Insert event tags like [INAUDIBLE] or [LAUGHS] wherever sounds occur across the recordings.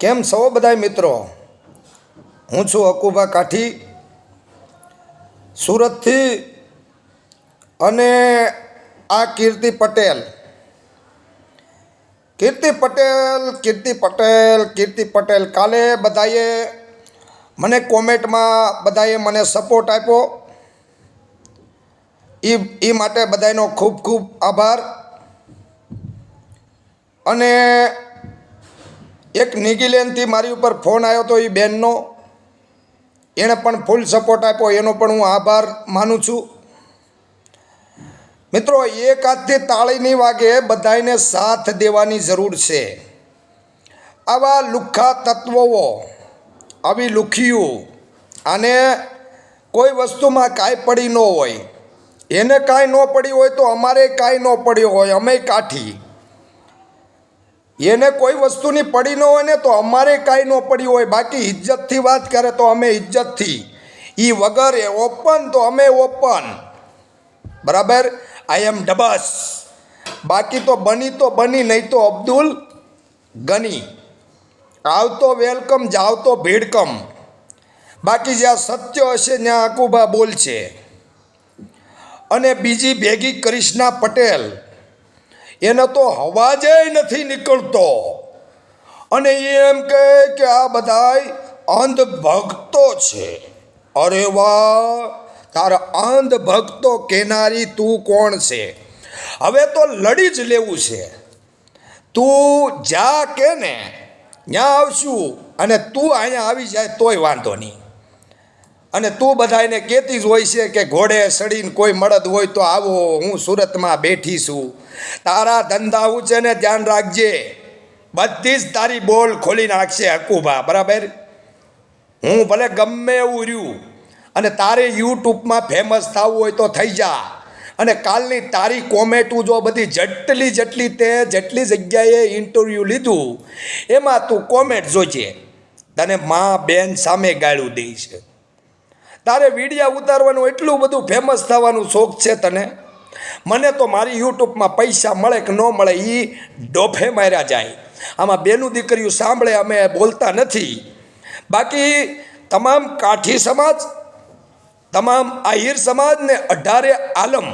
કેમ સૌ બધાય મિત્રો? હું છું અકુબા કાઠી, સુરતથી અને આ કીર્તિ પટેલ. કીર્તિ પટેલ કીર્તિ પટેલ કીર્તિ પટેલ, કાલે બધાએ મને કોમેન્ટમાં બધાએ મને સપોર્ટ આપ્યો. એ એ માટે બધાનો ખૂબ ખૂબ આભાર. અને એક નિગીલેનથી મારી ઉપર ફોન આવ્યો હતો એ બેનનો. એણે પણ ફૂલ સપોર્ટ આપ્યો. એનો પણ હું આભાર માનું છું. મિત્રો, એક હાથથી તાળીની વાગે બધાને સાથ દેવાની જરૂર છે. આવા લુખ્ખા તત્વો આવી લુખીયું અને કોઈ વસ્તુમાં કાંઈ પડી ન હોય. એને કાંઈ ન પડી હોય તો અમારે કાંઈ ન પડ્યું હોય. અમે કાઠી. એને કોઈ વસ્તુની પડી ન હોય ને તો અમારે કાંઈ ન પડી હોય. બાકી ઇજ્જતથી વાત કરે તો અમે ઇજ્જતથી. એ વગર એ ઓપન તો અમે ઓપન. બરાબર? આઈ એમ ડબસ બાકી તો બની તો બની, નહીં તો અબ્દુલ ગની. આવતો વેલકમ, જાવતો ભીડકમ. બાકી જ્યાં સત્ય હશે ત્યાં આકુબા બોલશે. અને બીજી ભેગી ક્રિષ્ના પટેલ. એનો તો અવાજે નથી નીકળતો. અને એમ કહે કે આ બધાય અંધ ભક્તો છે. અરે વાહ, તારા અંધ ભક્તો કેનારી તું કોણ છે? હવે તો લડી જ લેવું છે. તું જા કે ને? ત્યાં આવશું અને તું અહીંયા આવી જાય તોય વાંધો નહીં. અને તું બધાને કહેતી જ હોય છે કે ઘોડે સડીને કોઈ મળદ હોય તો આવો, હું સુરતમાં બેઠી છું. તારા ધંધા ઊંચે ને ધ્યાન રાખજે. બધી જ તારી બોલ ખોલી નાખશે હકુભા, બરાબર? હું ભલે ગમે એવું રહ્યું, અને તારે યુટ્યુબમાં ફેમસ થવું હોય તો થઈ જા. અને કાલની તારી કોમેન્ટું જો બધી જેટલી જેટલી તે જેટલી જગ્યાએ ઇન્ટરવ્યૂ લીધું, એમાં તું કોમેન્ટ જોજે. તને મા બેન સામે ગાળું દે છે તારે વિડીયા ઉતારવાનું એટલું બધું ફેમસ થવાનું શોખ છે તને? મને તો મારી યુટ્યુબમાં પૈસા મળે કે ન મળે એ ડોફે માર્યા જાય. આમાં બેનું દીકરીઓ સાંભળે અમે બોલતા નથી. બાકી તમામ કાઠી સમાજ, તમામ આહિર સમાજને અઢારે આલમ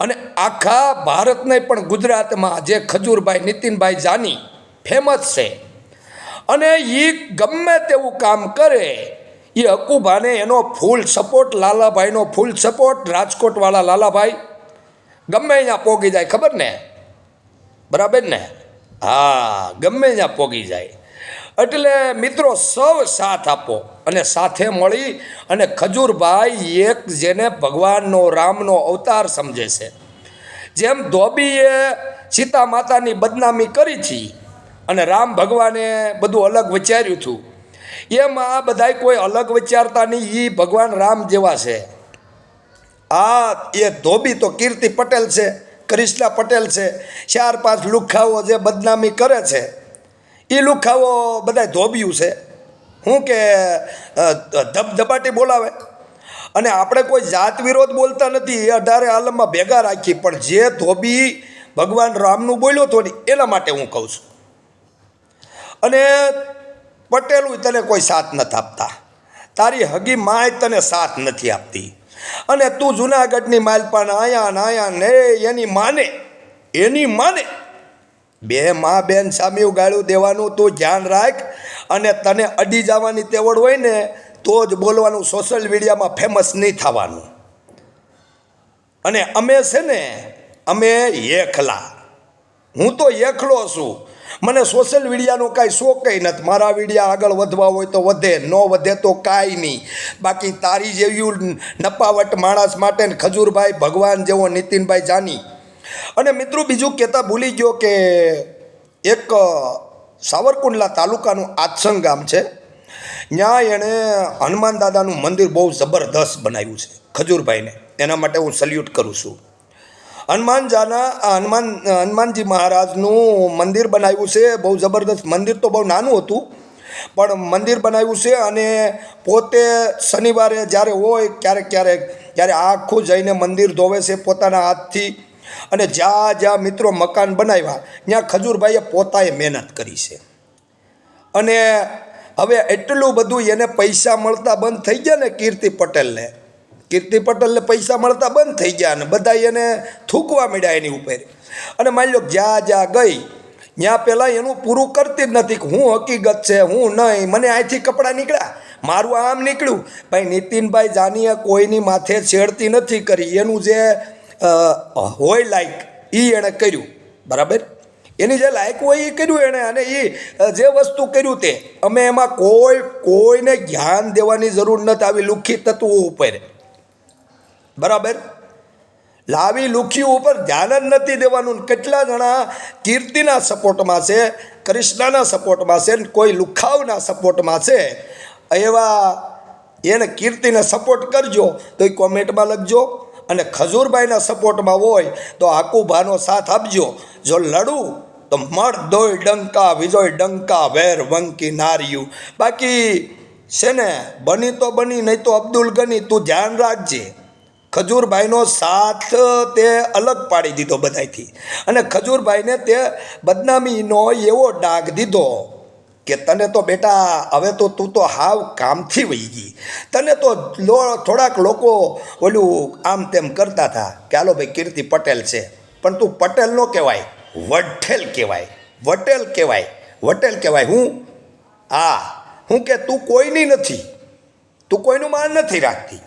અને આખા ભારતને પણ ગુજરાતમાં જે ખજૂરભાઈ નીતિનભાઈ જાની ફેમસ છે. અને એ ગમે તેવું કામ કરે એ હકુભાને એનો ફૂલ સપોર્ટ લાલાભાઈનો ફૂલ સપોર્ટ રાજકોટવાળા લાલાભાઈ. ગમે અહીંયા પોગી જાય, ખબર ને? બરાબર ને? હા, ગમે ત્યાં પોગી જાય. એટલે મિત્રો, સૌ સાથ આપો અને સાથે મળી અને ખજૂરભાઈ એક જેને ભગવાનનો, રામનો અવતાર સમજે છે. જેમ ધોબીએ સીતા માતાની બદનામી કરી હતી અને રામ ભગવાને બધું અલગ વિચાર્યું હતું એમ આ બધાય કોઈ અલગ વિચારતા નહીં એ ભગવાન રામ જેવા છે. આ એ ધોબી તો કીર્તિ પટેલ છે કરિશ્ના પટેલ છે, ચાર પાંચ લુખાઓ જે બદનામી કરે છે એ લુખાઓ બધા ધોબિયું છે. શું કે ધબધબાટી બોલાવે. અને આપણે કોઈ જાત વિરોધ બોલતા નથી, એ અઢારે આલમમાં ભેગા રાખી, પણ જે ધોબી ભગવાન રામનું બોલ્યો હતો ને, એના માટે હું કહું છું. અને પટેલું તને કોઈ સાથ નથી આપતા. તારી હગી માય તને સાથ નથી આપતી. અને તું જુનાગઢની માલપાન આયા ને આયા ને એની માને એની માને. બે મા બેન સામે ઉગાડ્યું દેવાનું, તું ધ્યાન રાખ અને તને અડી જવાની તેવડ હોય ને, તો જ બોલવાનું સોશિયલ મીડિયામાં ફેમસ નહીં થવાનું. અને અમે છે ને, અમે એકલા. હું તો એકલો છું. મને સોશિયલ મીડિયાનો કાંઈ શોખ નથી. મારા વિડીયા આગળ વધવા હોય તો વધે, ન વધે તો કાંઈ નહીં. બાકી તારી જેવી નપાવટ માણસ માટે ખજૂરભાઈ ભગવાન જેવો નીતિનભાઈ જાની. અને મિત્રો બીજું કહેતા ભૂલી ગયો કે એક સાવરકુંડલા તાલુકાનું આત્સંગ ગામ છે. ત્યાં એણે હનુમાન દાદાનું મંદિર બહુ જબરદસ્ત બનાવ્યું છે, ખજૂરભાઈને. એના માટે હું સલ્યુટ કરું છું. હનુમાનજાના હનુમાન, હનુમાનજી મહારાજનું મંદિર બનાવ્યું છે. બહુ જબરદસ્ત મંદિર તો બહુ નાનું હતું, પણ મંદિર બનાવ્યું છે અને પોતે શનિવારે જ્યારે હોય ક્યારેક ક્યારેક, ત્યારે આખું જઈને મંદિર ધોવે છે પોતાના હાથથી. અને જ્યાં જ્યાં મિત્રો મકાન બનાવ્યા, ત્યાં ખજૂરભાઈએ પોતાએ મહેનત કરી છે. અને હવે એટલું બધું એને પૈસા મળતા બંધ થઈ ગયા ને કીર્તિ પટેલને કીર્તિ પટેલને પૈસા મળતા બંધ થઈ ગયા અને બધા એને થૂકવા મળ્યા એની ઉપર. અને માની લો જ્યાં જ્યાં ગઈ, ત્યાં પહેલાં એનું પૂરું કરતી જ નથી હું હકીકત છે, હું નહીં, મને અહીંથી કપડાં નીકળ્યા. મારું આમ નીકળ્યું. ભાઈ નીતિનભાઈ જાનીએ કોઈની માથે છેડતી નથી કરી. એનું જે હોય લાયક એ એણે કર્યું. બરાબર? એની જે લાયક હોય એ કર્યું એણે અને એ જે વસ્તુ કર્યું તે. અમે એમાં કોઈ, કોઈને ધ્યાન દેવાની જરૂર નથી આવી લુખી તત્વો ઉપર. બરાબર? લાવી લુખી ઉપર ધ્યાન જ નથી દેવાનું કેટલા જણા કીર્તિના સપોર્ટમાં છે, કૃષ્ણના સપોર્ટમાં છે ને કોઈ લુખાવના સપોર્ટમાં છે? એવા એને કીર્તિને સપોર્ટ કરજો, તો એ કોમેન્ટમાં લખજો અને ખજૂરભાઈના સપોર્ટમાં હોય તો આકુભાનો સાથ આપજો. જો લડું, તો મળ દોય ડંકા વિજોય ડંકા, વેર વંકી નાર્યું. બાકી છે ને, બની તો બની, નહીં તો અબ્દુલ ગની, તું ધ્યાન રાખજે. ખજૂરભાઈનો સાથ તે અલગ પાડી દીધો બધાથી અને ખજૂરભાઈને તે બદનામીનો એવો ડાઘ દીધો કે તને તો બેટા, હવે તો તું તો હાવ કામથી વહી ગઈ. તને તો થોડાક લોકો ઓલું આમ તેમ કરતા હતા કે, હાલો ભાઈ, કીર્તિ પટેલ છે. પણ તું પટેલ નો કહેવાય વઠેલ કહેવાય, વટેલ કહેવાય વટેલ કહેવાય. હું હા હું કે તું કોઈની નથી. તું કોઈનું માન નથી રાખતી.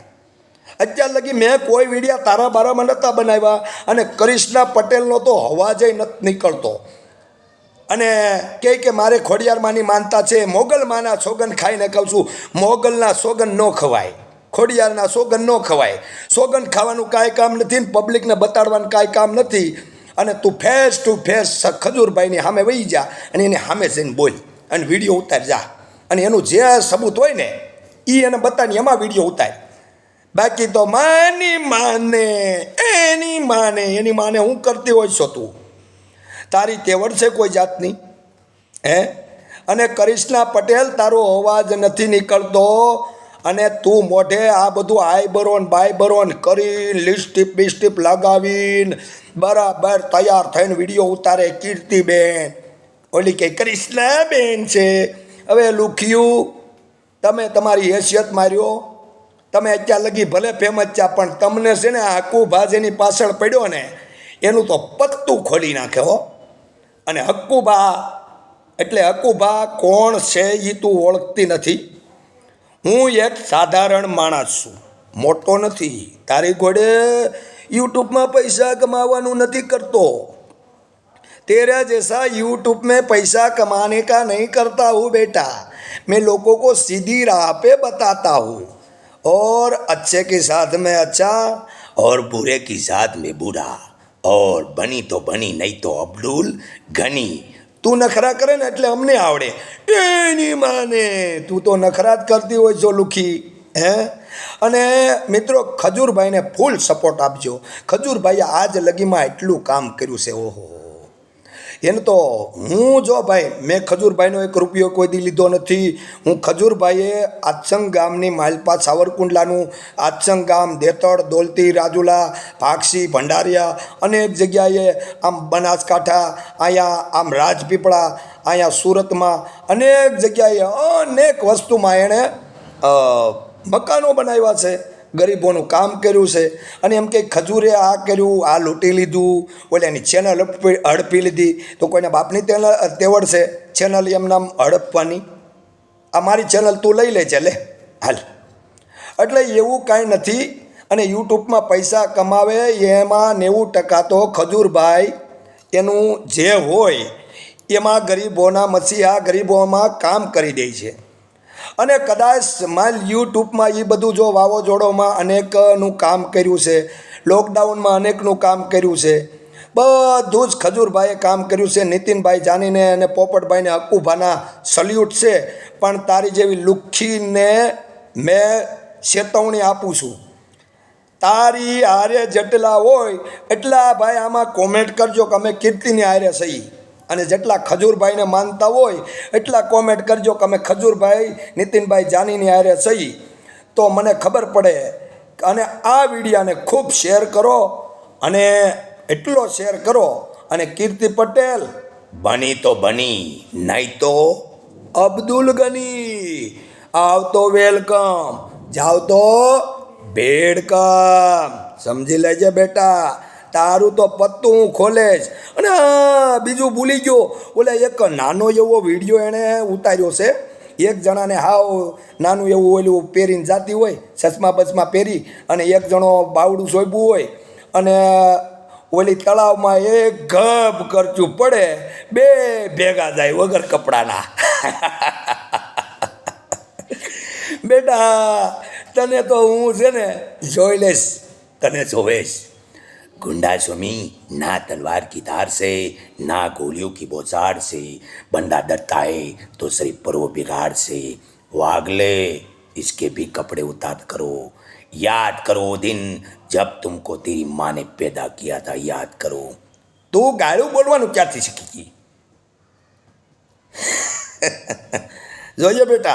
અત્યાર લગી મેં કોઈ વિડીયા તારા બારામાં નહોતા બનાવ્યા અને કરિશ્ના પટેલનો તો હવાજય નથી નીકળતો. અને કહે કે મારે ખોડિયારમાંની માનતા છે મોગલમાંના સોગન ખાઈને કહું છું મોગલના સોગન ન ખવાય. ખોડિયારના સોગન ન ખવાય. સોગન ખાવાનું કાંઈ કામ નથી ને પબ્લિકને બતાડવાનું કાંઈ કામ નથી. અને તું ફેસ ટુ ફેસ ખજૂરભાઈની સામે વહી જા અને એને સામે જઈને બોલ અને વીડિયો ઉતાર જા. અને એનું જે સબૂત હોય ને એ એને બતાવીને એમાં વીડિયો ઉતાર. બાકી તો માની માને, એની માને એની માને હું કરતી હોય છો તું. તારી તેવડ છે કોઈ જાતની? હે? અને કરિશ્ના પટેલ તારો અવાજ નથી નીકળતો. અને તું મોઢે આ બધું આઈ બરોન બાય બરોન કરી લિપસ્ટિપ બિસ્ટિપ લગાવીને બરાબર તૈયાર થઈને વીડિયો ઉતારે કીર્તિબેન. ઓલી કે કૃષ્ણાબેન છે. હવે લુખ્યું, તમે તમારી હેસિયત માર્યો. તમે અત્યાર લગી ભલે ફેમસ છે પણ તમને છે ને આખું ભાજ એની પાછળ પડ્યો ને એનું તો પત્તું ખોલી નાખે હો અને હક્કુબા એટલે હક્કુબા કોણ છે એ તું ઓળખતી નથી હું એક સાધારણ માણસ છું મોટો નથી તારી ઘોડે યુટ્યુબમાં પૈસા કમાવાનું નથી કરતો तेरा जैसा यूट्यूब में पैसा कमाने का नहीं करता हूँ बेटा मैं लोगों को सीधी राह पे बताता हूँ और अच्छे के साथ में अच्छा और बुरे के साथ में बुरा और બની તો બની નહીં તો અબ્દુલ ઘની તું નખરા કરે ને એટલે અમને આવડે એની માને તું તો નખરા જ કરતી હોય છો લુખી હે અને મિત્રો ખજૂરભાઈને ફૂલ સપોર્ટ આપજો ખજૂરભાઈએ આજ લગીમાં એટલું કામ કર્યું છે ઓહો એને તો હું જો ભાઈ, મેં ખજૂરભાઈનો એક રૂપિયો કોઈ દી લીધો નથી. હું ખજૂરભાઈએ આત્સંગ ગામની માલપા સાવરકુંડલાનું આત્સંગ ગામ દેતળ, દોલતી, રાજુલા ભાક્ષી ભંડારિયા અનેક જગ્યાએ આમ બનાસકાંઠા અહીંયા આમ રાજપીપળા અહીંયા સુરતમાં અનેક જગ્યાએ અનેક વસ્તુમાં એણે મકાનો બનાવ્યા છે. ગરીબોનું કામ કર્યું છે. અને એમ કે ખજૂરે આ કર્યું, આ લૂંટી લીધું, ઓલે એની ચેનલ હડપી લીધી. તો કોઈના બાપની તેલ તેવડ છે. ચેનલ એમના હડપવાની આ મારી ચેનલ તું લઈ લે છે લે. હાલ. એટલે એવું કાંઈ નથી. અને યુટ્યુબમાં પૈસા કમાવે એમાં નેવું ટકા તો ખજૂરભાઈ એનું જે હોય, એમાં ગરીબોના મસીહા ગરીબોમાં કામ કરી દે છે. અને કદાચ માલ યુટ્યુબમાં એ બધું જો વાવાઝોડોમાં અનેકનું કામ કર્યું છે, લોકડાઉનમાં અનેકનું કામ કર્યું છે, બધું જ ખજૂરભાઈએ કામ કર્યું છે, નીતિનભાઈ જાનીને અને પોપટભાઈને અક્કુભાના સલ્યુટ છે, પણ તારી જેવી લુખ્ખીને મેં ચેતવણી આપું છું. તારી હારે જેટલા હોય એટલા ભાઈ આમાં કોમેન્ટ કરજો કે અમે કીર્તિની હારે સહી. અને જેટલા ખજૂરભાઈને માનતા હોય, એટલા કોમેન્ટ કરજો કે અમે ખજૂરભાઈ નીતિનભાઈ જાનીની હારે સહી. તો મને ખબર પડે અને આ વિડીયાને ખૂબ શેર કરો અને એટલો શેર કરો. અને કીર્તિ પટેલ, બની તો બની, નહીં તો અબ્દુલ ગની. આવતો વેલકમ જાવ તો બેડકમ સમજી લેજે બેટા. તારું તો પત્તું હું ખોલે જ. અને બીજું ભૂલી ગયો. ઓલે એક નાનો એવો વીડિયો એણે ઉતાર્યો છે. એક જણાને હાવ નાનું એવું ઓલું પહેરીને જાતી હોય, ચશ્મા બસમાં પહેરી અને એક જણો બાવડું સોંપ્યું હોય. અને ઓલી તળાવમાં એક ગભ કરચું પડે, બે ભેગા જાય વગર કપડાના. બેટા, તને તો હું છે ને જોઈ લઈશ, તને જોવેશ गुंडा स्वामी ना तलवार की धार से ना गोलियों की बौछार से बंदा डरता है तो सिर्फ परो बिगाड़ से वो अगले इसके भी कपड़े उतार करो याद करो वो दिन जब तुमको तेरी माँ ने पैदा किया था याद करो તું ગાળું બોલવાનું ક્યાંથી શીખી ગઈ જોઈએ બેટા [LAUGHS]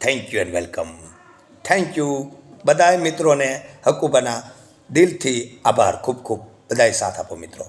thank you and welcome thank you બધાય મિત્રોને હકુબાના દિલથી આભાર. ખૂબ ખૂબ બધાય સાથ આપો મિત્રો.